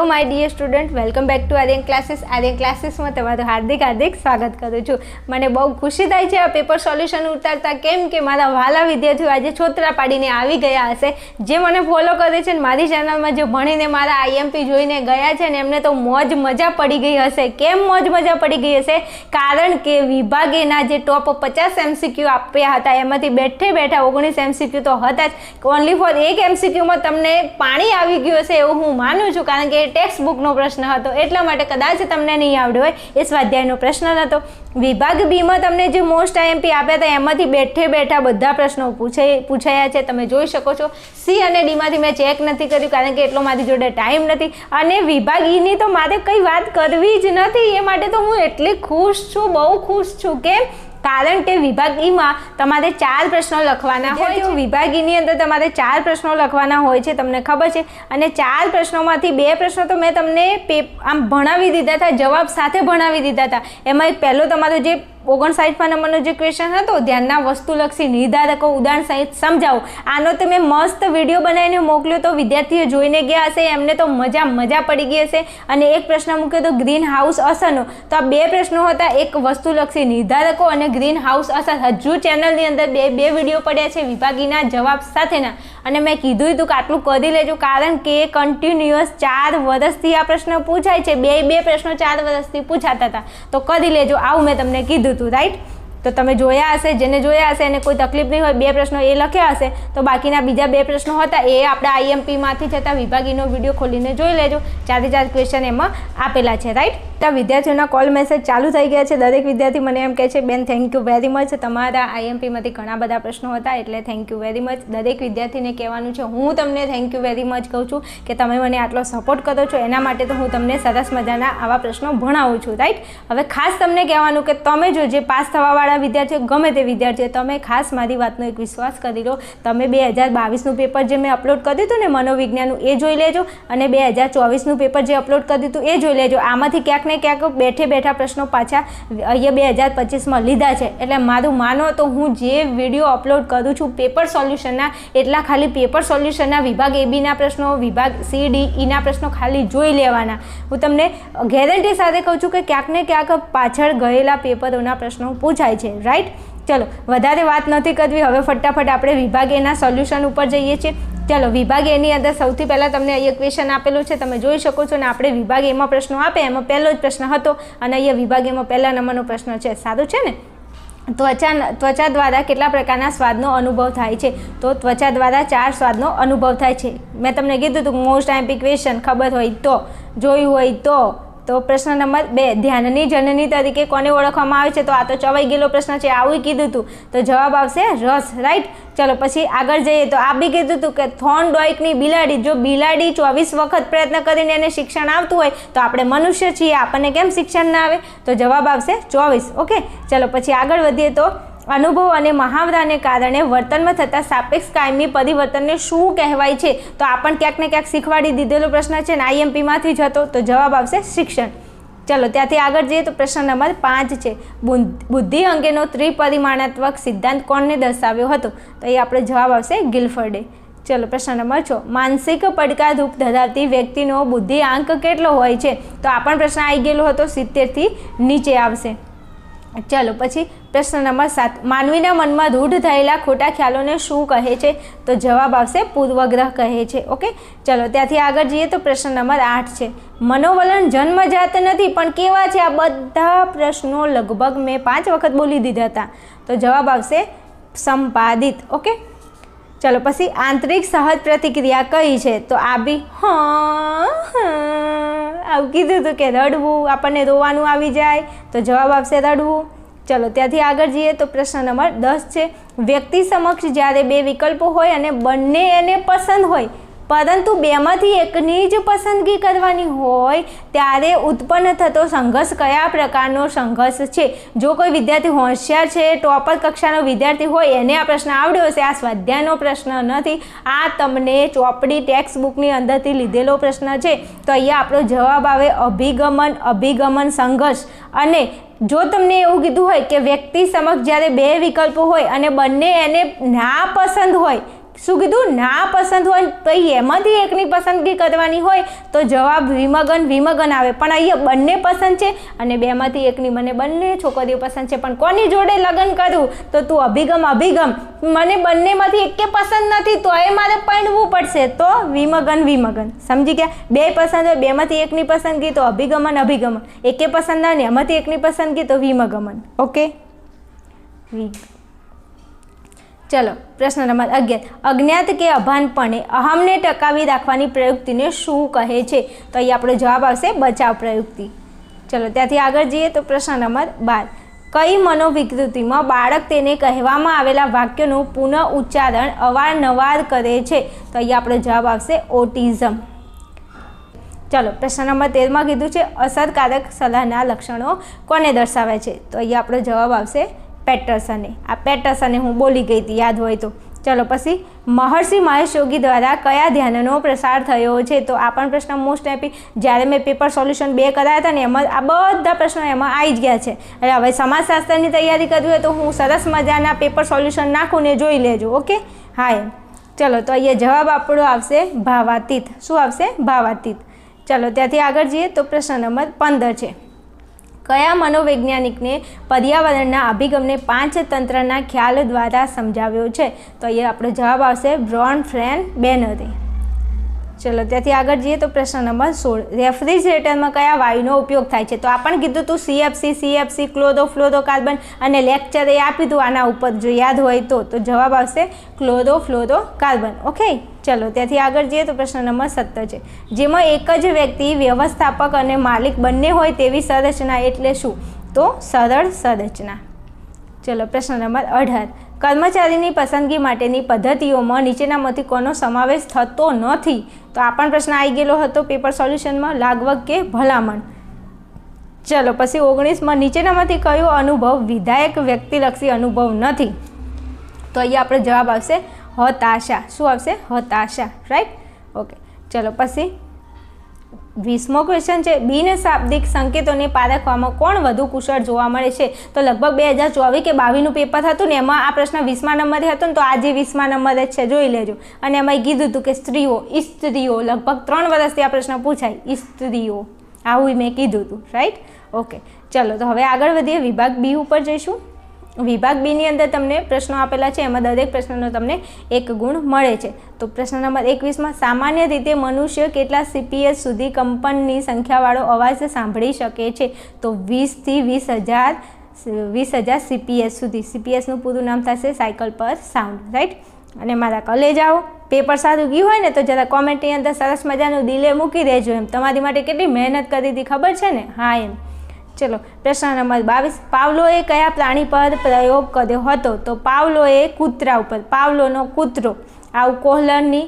તો my dear student welcome back to Aryan classes Aryan ક્લાસીસમાં તમારું હાર્દિક હાર્દિક સ્વાગત કરું છું. મને બહુ ખુશી થાય છે આ પેપર સોલ્યુશન ઉતારતા કેમ કે મારા વાલા વિદ્યાર્થીઓ આજે છોતરા પાડીને આવી ગયા હશે. જે મને ફોલો કરે છે ને મારી ચેનલમાં જે ભણીને મારા આઈએમપી જોઈને ગયા છે ને એમને તો મોજ મજા પડી ગઈ હશે. કેમ મોજ મજા પડી ગઈ હશે? કારણ કે વિભાગેના જે ટોપ પચાસ એમસીક્યુ આપ્યા હતા, એમાંથી બેઠે બેઠા ઓગણીસ એમસીક્યુ તો હતા જ. ઓનલી ફોર એક એમસીક્યુમાં તમને પાણી આવી ગયું હશે એવું હું માનું છું. કારણ કે એ ટેક્સ્ટ બુકનો પ્રશ્ન હતો. એટલા માટે કદાચ તમને નહીં આવડ્યો હોય, એ સ્વાધ્યાયનો પ્રશ્ન હતો. વિભાગ બીમાં તમને જે મોસ્ટ આઈએમપી આપ્યા હતા, એમાંથી બેઠે બેઠા બધા પ્રશ્નો પૂછાઈ પૂછાયા છે. તમે જોઈ શકો છો. સી અને ડીમાંથી મેં ચેક નથી કર્યું, કારણ કે એટલો મારી જોડે ટાઈમ નથી. અને વિભાગ ઈની તો મારે કંઈ વાત કરવી જ નથી. એ માટે તો હું એટલી ખુશ છું, બહુ ખુશ છું. કેમ? કારણ કે વિભાગીમાં તમારે ચાર પ્રશ્નો લખવાના હોય છે. વિભાગીની અંદર તમારે ચાર પ્રશ્નો લખવાના હોય છે તમને ખબર છે. અને ચાર પ્રશ્નોમાંથી બે પ્રશ્નો તો મેં તમને પેપ આમ ભણાવી દીધા હતા જવાબ સાથે ભણાવી દીધા હતા. એમાં એક પહેલો તમારો જે ઓગણસાઠમાં નંબરનો જે ક્વેશ્ચન હતો, ધ્યાનના વસ્તુલક્ષી નિર્ધારકો ઉદાહરણ સહિત સમજાવો. આનો તો મેં મસ્ત વીડિયો બનાવીને મોકલ્યો તો વિદ્યાર્થીઓ જોઈને ગયા હશે, એમને તો મજા મજા પડી ગઈ હશે. અને એક પ્રશ્ન મૂક્યો તો ગ્રીન હાઉસ અસરનો. તો આ બે પ્રશ્નો હતા, એક વસ્તુલક્ષી નિર્ધારકો અને ગ્રીન હાઉસ અસર. હજુ ચેનલની અંદર બે બે વીડિયો પડ્યા છે, વિભાગીના જવાબ સાથેના. અને મેં કીધું હતું કે આટલું કરી લેજો, કારણ કે કન્ટિન્યુઅસ ચાર વર્ષથી આ પ્રશ્ન પૂછાય છે. બે બે પ્રશ્નો ચાર વર્ષથી પૂછાતા હતા. તો કરી લેજો, આવું મેં તમને કીધું હતું રાઈટ તો તમે જોયા હશે, જેને જોયા હશે, એને કોઈ તકલીફ નહીં હોય, બે પ્રશ્નો એ લખ્યા હશે, તો બાકીના બીજા બે પ્રશ્નો હતા, એ આપણા આઈએમપીમાંથી જતા વિભાગીનો વીડિયો ખોલીને જોઈ લેજો. ચારે ચાર ક્વેશ્ચન એમાં આપેલા છે રાઈટ તો વિદ્યાર્થીઓના કોલ મેસેજ ચાલુ થઈ ગયા છે. દરેક વિદ્યાર્થી મને એમ કહે છે, બેન થેન્ક યુ વેરી મચ તમારા આઈએમપીમાંથી ઘણા બધા પ્રશ્નો હતા, એટલે થેન્ક યુ વેરી મચ દરેક વિદ્યાર્થીને કહેવાનું છે, હું તમને થેન્ક યુ વેરી મચ કહું છું કે તમે મને આટલો સપોર્ટ કરો છો. એના માટે તો હું તમને સરસ મજાના આવા પ્રશ્નો ભણાવું છું રાઈટ હવે ખાસ તમને કહેવાનું કે તમે જો જે પાસ થવાવાળા વિદ્યાર્થીઓ ગમે તે વિદ્યાર્થીઓ, તમે ખાસ મારી વાતનો એક વિશ્વાસ કરી લો. તમે બે હજાર બાવીસનું પેપર જે મેં અપલોડ કર્યું હતું ને મનોવિજ્ઞાનનું, એ જોઈ લેજો. અને બે હજાર ચોવીસનું પેપર જે અપલોડ કર્યું હતું, એ જોઈ લેજો. આમાંથી ક્યાંક ને ક્યાંક બેઠે બેઠા પ્રશ્નો પાછા અહીંયા બે હજાર પચીસમાં લીધા છે. એટલે મારું માનો તો હું જે વીડિયો અપલોડ કરું છું, પેપર સોલ્યુશનના, એટલા ખાલી પેપર સોલ્યુશનના, વિભાગ એબીના પ્રશ્નો, વિભાગ સી ડી ઈના પ્રશ્નો ખાલી જોઈ લેવાના. હું તમને ગેરંટી સાથે કહું છું કે ક્યાંક ને ક્યાંક પાછળ ગયેલા પેપરોના પ્રશ્નો પૂછાય છે. રાઈટ ચલો, વધારે વાત નથી કરવી. હવે ફટાફટ આપણે વિભાગ એના સોલ્યુશન ઉપર જઈએ છીએ. ચાલો, વિભાગ એની અંદર સૌથી પહેલાં તમને અહીંયા ક્વેશ્ચન આપેલું છે. તમે જોઈ શકો છો ને આપણે વિભાગ એમાં પ્રશ્નો આપે. એમાં પહેલો જ પ્રશ્ન હતો અને અહીંયા વિભાગ એમાં પહેલા નંબરનો પ્રશ્ન છે. સારું છે ને? ત્વચા ત્વચા દ્વારા કેટલા પ્રકારના સ્વાદનો અનુભવ થાય છે? તો ત્વચા દ્વારા ચાર સ્વાદનો અનુભવ થાય છે. મેં તમને કીધું હતું મોસ્ટ આઈમ્પી ક્વેશ્ચન ખબર હોય તો, જોયું હોય તો. તો પ્રશ્ન નંબર બે, ધ્યાનની જનની તરીકે કોને ઓળખવામાં આવે છે? તો આ તો ચવાઈ ગયેલો પ્રશ્ન છે, આવું કીધું હતું તો જવાબ આવશે રસ રાઈટ ચલો, પછી આગળ જઈએ. તો આ બી કીધું હતું કે થોન ડોઇકની બિલાડી, જો બિલાડી ચોવીસ વખત પ્રયત્ન કરીને એને શિક્ષણ આવતું હોય, તો આપણે મનુષ્ય છીએ, આપણને કેમ શિક્ષણ ના આવે? તો જવાબ આવશે ચોવીસ ઓકે ચલો, પછી આગળ વધીએ તો અનુભવ અને મહાવરાને કારણે વર્તનમાં થતા સાપેક્ષ કાયમી પરિવર્તનને શું કહેવાય છે? તો આ પણ ક્યાંક ને ક્યાંક શીખવાડી દીધેલો પ્રશ્ન છે ને આઈએમપીમાંથી જ હતો. તો જવાબ આવશે શિક્ષણ. ચલો, ત્યાંથી આગળ જઈએ તો પ્રશ્ન નંબર પાંચ છે. બુદ્ધિ અંગેનો ત્રિપરિમાણાત્મક સિદ્ધાંત કોણને દર્શાવ્યો હતો? તો એ આપણે જવાબ આવશે ગિલફર્ડે. ચલો, પ્રશ્ન નંબર છ. માનસિક પડકારરૂપ ધરાવતી વ્યક્તિનો બુદ્ધિ આંક કેટલો હોય છે? તો આ પણ પ્રશ્ન આવી ગયેલો હતો. સિત્તેરથી નીચે આવશે. ચાલો, પછી પ્રશ્ન નંબર સાત, માનવીના મનમાં રૂઢ થયેલા ખોટા ખ્યાલોને શું કહે છે? તો જવાબ આવશે પૂર્વગ્રહ કહે છે. ઓકે? ચલો, ત્યાંથી આગળ જઈએ તો પ્રશ્ન નંબર આઠ છે. મનોવલણ જન્મજાત નથી, પણ કેવા છે આ બધા પ્રશ્નો? લગભગ મેં પાંચ વખત બોલી દીધા હતા. તો જવાબ આવશે સંપાદિત. ઓકે? ચલો, પછી આંતરિક સહજ પ્રતિક્રિયા કઈ છે? તો આ બી આવું કીધું હતું કે રડવું, આપણને રોવાનું આવી જાય. તો જવાબ આવશે રડવું. ચલો, ત્યાંથી આગળ જઈએ તો પ્રશ્ન નંબર દસ છે. વ્યક્તિ સમક્ષ જ્યારે બે વિકલ્પો હોય અને બંને એને પસંદ હોય, પરંતુ બેમાંથી એકની જ પસંદગી કરવાની હોય, ત્યારે ઉત્પન્ન થતો સંઘર્ષ કયા પ્રકારનો સંઘર્ષ છે? જો કોઈ વિદ્યાર્થી હોશિયાર છે ટોપર કક્ષાનો વિદ્યાર્થી હોય, એને આ પ્રશ્ન આવડ્યો હશે? આ સ્વાધ્યાયનો પ્રશ્ન નથી. આ તમને ચોપડી ટેક્સ્ટ બુકની અંદરથી લીધેલો પ્રશ્ન છે. તો અહીંયા આપણો જવાબ આવે અભિગમન અભિગમન સંઘર્ષ. અને જો તમને એવું કીધું હોય કે વ્યક્તિ સમક્ષ જ્યારે બે વિકલ્પો હોય અને બંને એને ના પસંદ હોય શું કીધું? ના પસંદ હોય તો એમાંથી એકની પસંદગી કરવાની હોય તો જવાબ વિમગન વિમગન આવે. પણ અહીંયા બંને પસંદ છે અને બેમાંથી એકની મને બંને છોકરીઓ પસંદ છે. પણ કોની જોડે લગ્ન કરું? તો તું અભિગમ અભિગમ. મને બંનેમાંથી એકે પસંદ નથી, તો એ મારે પૈણવું પડશે. તો વિમગન વિમગન. સમજી ગયા? બે પસંદ હોય, બેમાંથી એકની પસંદગી, તો અભિગમન અભિગમન. એકે પસંદ ના ને એમાંથી એકની પસંદગી, તો વિમગમન. ઓકે? વી ચલો, પ્રશ્ન નંબર અગિયાર. અજ્ઞાત કે અભાનપણે અહમને ટકાવી રાખવાની પ્રયુક્તિને શું કહે છે? તો અહીં આપણો જવાબ આવશે બચાવ પ્રયુક્તિ. ચલો, ત્યાંથી આગળ જઈએ તો પ્રશ્ન નંબર બાર. કઈ મનોવિકૃતિમાં બાળક તેને કહેવામાં આવેલા વાક્યનું પુનઃ ઉચ્ચારણ અવારનવાર કરે છે? તો અહીં આપણો જવાબ આવશે ઓટિઝમ. ચલો, પ્રશ્ન નંબર તેરમાં કીધું છે, અસરકારક સલાહના લક્ષણો કોને દર્શાવે છે? તો અહીં આપણો જવાબ આવશે પેટર્સને. આ પેટર્સને હું બોલી ગઈ હતી, યાદ હોય તો. ચલો પછી, મહર્ષિ મહેશ યોગી દ્વારા કયા ધ્યાનનો પ્રસાર થયો છે? તો આ પણ પ્રશ્ન મોસ્ટ એપી જ્યારે મેં પેપર સોલ્યુશન બે કરાયા હતા ને, એમાં આ બધા પ્રશ્નો એમાં આવી જ ગયા છે. એટલે હવે સમાજશાસ્ત્રની તૈયારી કરવી હોય તો હું સરસ મજાના પેપર સોલ્યુશન નાખું ને જોઈ લેજો ઓકે હા એમ ચલો, તો અહીંયા જવાબ આપણો આવશે ભાવાતીત. શું આવશે? ભાવાતીત. ચલો, ત્યાંથી આગળ જઈએ તો પ્રશ્ન નંબર પંદર છે. કયા મનોવૈજ્ઞાનિકને પર્યાવરણના અભિગમને પાંચ તંત્રના ખ્યાલ દ્વારા સમજાવ્યો છે? તો અહીંયા આપણો જવાબ આવશે બ્રોન ફ્રેન બેનરે. ચલો, ત્યાંથી આગળ જઈએ તો પ્રશ્ન નંબર સોળ. રેફ્રિજરેટરમાં કયા વાયુનો ઉપયોગ થાય છે? તો આપણને કીધું હતું સીએફસી સીએફસી ક્લોરો ફ્લોરોકાર્બન અને લેક્ચર એ આપી હતું આના ઉપર જો યાદ હોય તો. તો જવાબ આવશે ક્લોરો કાર્બન ઓકે? ચલો, ત્યાંથી આગળ જઈએ તો પ્રશ્ન નંબર સત્તર છે. જેમાં એક જ વ્યક્તિ વ્યવસ્થાપક અને માલિક બંને હોય તેવી સંરચના એટલે શું? તો સરળ સંરચના. ચલો, પ્રશ્ન નંબર અઢાર. કર્મચારીની પસંદગી માટેની પદ્ધતિઓમાં નીચેનામાંથી કોનો સમાવેશ થતો નથી? તો આ પણ પ્રશ્ન આવી ગયેલો હતો પેપર સોલ્યુશનમાં, લાગવગ કે ભલામણ? ચલો, પછી ઓગણીસમાં નીચેનામાંથી કયો અનુભવ વિધાયક વ્યક્તિલક્ષી અનુભવ નથી? તો અહીંયા આપણો જવાબ આવશે હતાશા. શું આવશે? હતાશા. રાઈટ ઓકે ચલો, પછી વીસમો ક્વેશ્ચન છે. બિન શાબ્દિક સંકેતોને પારખવામાં કોણ વધુ કુશળ જોવા મળે છે? તો લગભગ બે હજાર ચોવીસ કે બાવીસનું પેપર હતું ને, એમાં આ પ્રશ્ન વીસમા નંબરે હતો ને, તો આજે વીસમા નંબરે જ છે. જોઈ લેજો. અને એમાં કીધું હતું કે સ્ત્રીઓ સ્ત્રીઓ લગભગ ત્રણ વર્ષથી આ પ્રશ્ન પૂછાય. સ્ત્રીઓ આવું મેં કીધું હતું. રાઈટ ઓકે ચલો, તો હવે આગળ વધીએ. વિભાગ બી ઉપર જઈશું. વિભાગ બીની અંદર તમને પ્રશ્નો આપેલા છે. એમાં દરેક પ્રશ્નનો તમને એક ગુણ મળે છે. તો પ્રશ્ન નંબર એકવીસમાં, સામાન્ય રીતે મનુષ્ય કેટલા સીપીએસ સુધી કંપનની સંખ્યાવાળો અવાજ સાંભળી શકે છે? તો વીસથી વીસ હજાર વીસ હજાર સીપીએસ સુધી. સીપીએસનું પૂરું નામ થશે સાયકલ પર સાઉન્ડ, રાઈટ? અને મારા કલેજાઓ પેપર સારું ગયું હોય ને તો જરા કોમેન્ટની અંદર સરસ મજાનું દિલે મૂકી દેજો એમ. તમારી માટે કેટલી મહેનત કરી હતી, ખબર છે ને? હા, એમ. ચલો, પ્રશ્ન નંબર બાવીસ. પાવલોએ કયા પ્રાણી પર પ્રયોગ કર્યો હતો? તો પાવલોએ કૂતરા ઉપર, પાવલોનો કૂતરો. આવું કોહલરની,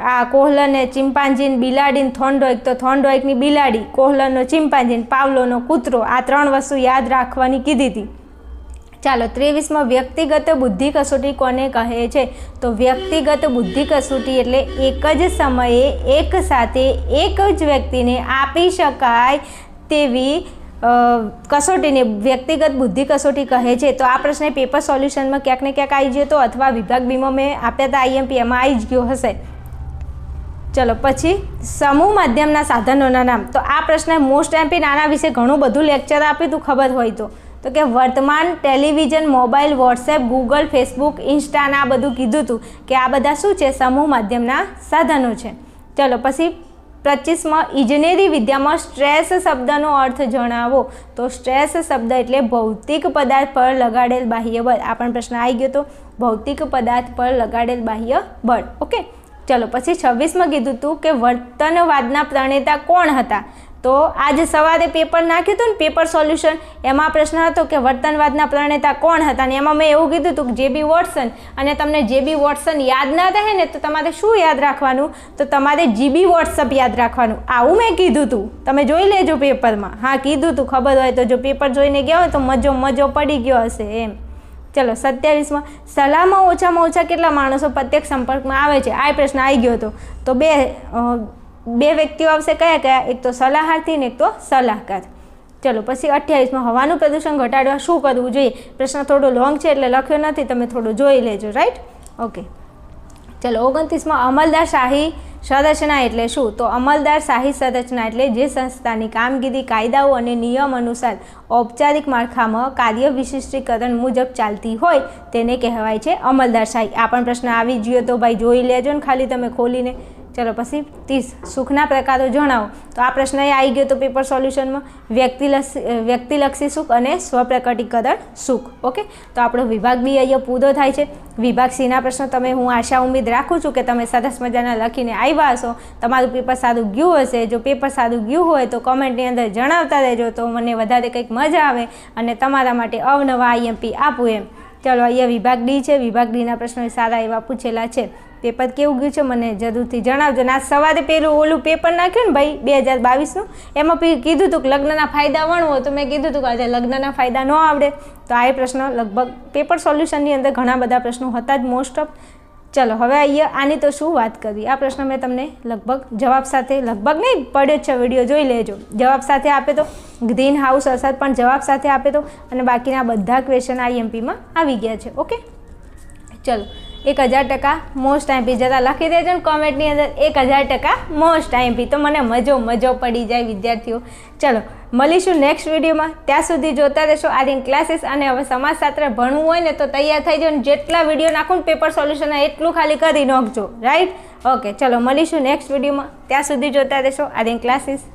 આ કોહલરને ચિમ્પાન્જીન બિલાડીને થોન્ડોઈક તો થોન્ડોઈકની બિલાડી, કોહલરનો ચિમ્પાન્જીન પાવલોનો કૂતરો. આ ત્રણ વસ્તુ યાદ રાખવાની કીધી હતી. ચાલો, ત્રેવીસમાં, વ્યક્તિગત બુદ્ધિ કસોટી કોને કહે છે? તો વ્યક્તિગત બુદ્ધિ કસોટી એટલે એક જ સમયે એક સાથે એક જ વ્યક્તિને આપી શકાય તેવી કસોટીને વ્યક્તિગત બુદ્ધિ કસોટી કહે છે, તો આ પ્રશ્ન પેપર સોલ્યુશનમાં ક્યાંક ને ક્યાંક આવી ગયો તો અથવા વિભાગ બીમો મેં આપ્યા હતા આઈએમપી એમાં આવી જ ગયો હશે. ચલો, પછી સમૂહ માધ્યમના સાધનોના નામ. તો આ પ્રશ્ન મોસ્ટ એમપી નાના વિશે ઘણું બધું લેક્ચર આપ્યું હતું ખબર હોય તો. તો કે વર્તમાન television mobile WhatsApp Google Facebook ઇન્સ્ટાના આ બધું કીધું હતું કે આ બધા શું છે? સમૂહ માધ્યમના સાધનો છે. ચલો, પછી પચીસમાં ઇજનેરી વિદ્યામાં સ્ટ્રેસ શબ્દનો અર્થ જણાવો. તો સ્ટ્રેસ શબ્દ એટલે ભૌતિક પદાર્થ પર લગાડેલ બાહ્ય બળ. આ પણ પ્રશ્ન આવી ગયો તો ભૌતિક પદાર્થ પર લગાડેલ બાહ્ય બળ. ઓકે? ચલો, પછી છવ્વીસમાં કીધું હતું કે વર્તનવાદના પ્રણેતા કોણ હતા? તો આજે સવારે પેપર નાખ્યું હતું ને પેપર સોલ્યુશન એમાં પ્રશ્ન હતો કે વર્તનવાદના પ્રણેતા કોણ હતા? ને એમાં મેં એવું કીધું હતું કે જે બી વોટસન અને તમને જે બી વોટસન યાદ ના રહે ને, તો તમારે શું યાદ રાખવાનું? તો તમારે જીબી વોટ્સઅપ યાદ રાખવાનું. આવું મેં કીધું હતું તમે જોઈ લેજો પેપરમાં હા, કીધું હતું ખબર હોય તો જો પેપર જોઈને ગયા હોય તો મજો મજો પડી ગયો હશે એમ. ચલો, સત્યાવીસમાં. સલાહમાં ઓછામાં ઓછા કેટલા માણસો પ્રત્યેક સંપર્કમાં આવે છે? આ પ્રશ્ન આવી ગયો હતો. તો બે બે વ્યક્તિઓ આવશે કયા કયા? એક તો સલાહાર્થી ને એક તો સલાહકાર. ચલો, પછી અઠ્યાવીસમાં હવાનું પ્રદૂષણ ઘટાડવા શું કરવું જોઈએ? પ્રશ્ન થોડો લોંગ છે એટલે લખ્યો નથી, તમે થોડું જોઈ લેજો રાઈટ ઓકે ચલો, ઓગણત્રીસમાં અમલદાર શાહી સંરચના એટલે શું? તો અમલદાર શાહી સંરચના એટલે જે સંસ્થાની કામગીરી, કાયદાઓ અને નિયમ અનુસાર ઔપચારિક માળખામાં કાર્ય વિશિષ્ટીકરણ મુજબ ચાલતી હોય તેને કહેવાય છે અમલદાર શાહી. આ પણ પ્રશ્ન આવી ગયો તો ભાઈ જોઈ લેજો ને ખાલી તમે ખોલીને. ચલો પછી ત્રીસ. સુખના પ્રકારો જણાવો. તો આ પ્રશ્ન એ આવી ગયો તો પેપર સોલ્યુશનમાં વ્યક્તિલક્ષી વ્યક્તિલક્ષી સુખ અને સ્વપ્રકટીકરણ સુખ. ઓકે? તો આપણો વિભાગ બી અહીંયા પૂરો થાય છે. વિભાગ સીના પ્રશ્નો તમે, હું આશા ઉમ્મીદ રાખું છું કે તમે સરસ મજાના લખીને આવ્યા હશો. તમારું પેપર સારું ગયું હશે. જો પેપર સારું ગયું હોય તો કોમેન્ટની અંદર જણાવતા રહેજો તો મને વધારે કંઈક મજા આવે અને તમારા માટે અવનવા આઈએમપી આપું એમ. ચલો અહીંયા વિભાગ ડી છે. વિભાગ ડીના પ્રશ્નો સારા એવા પૂછેલા છે. પેપર કેવું ગયું છે મને જરૂરથી જણાવજો. ને આજ સવારે પેલું ઓલું પેપર નાખ્યું ને ભાઈ, બે હજાર બાવીસનું, એમાં કીધું હતું કે લગ્નના ફાયદા વણવો, તો મેં કીધું હતું કે આજે લગ્નના ફાયદા ન આવડે. તો આ પ્રશ્ન લગભગ પેપર સોલ્યુશનની અંદર ઘણા બધા પ્રશ્નો હતા જ મોસ્ટ ઓફ ચલો, હવે અહીંયા આની તો શું વાત કરવી આ પ્રશ્ન મેં તમને લગભગ જવાબ સાથે, લગભગ નહીં, પડ્યો છે, વીડિયો જોઈ લેજો. જવાબ સાથે આપે તો ગ્રીન હાઉસ અસર પણ જવાબ સાથે આપે તો, અને બાકીના બધા ક્વેશ્ચન આઈએમપીમાં આવી ગયા છે, ઓકે? ચલો એક હજાર ટકા મોસ્ટ આઈમ્પી જરા લખી દેજો ને કોમેન્ટની અંદર એક હજાર ટકા મોસ્ટ આઈમ્પી તો મને મજો મજો પડી જાય વિદ્યાર્થીઓ. ચલો, મળીશું નેક્સ્ટ વિડીયોમાં ત્યાં સુધી જોતા રહેશો. આર્યન ક્લાસીસ અને હવે સમાજશાસ્ત્ર ભણવું હોય ને તો તૈયાર થઈ જાઓ ને જેટલા વીડિયો નાખું ને પેપર સોલ્યુશન એટલું ખાલી કરી નાખજો. રાઈટ ઓકે ચલો, મળીશું નેક્સ્ટ વિડીયોમાં ત્યાં સુધી જોતા રહેશો. આર્યન ક્લાસીસ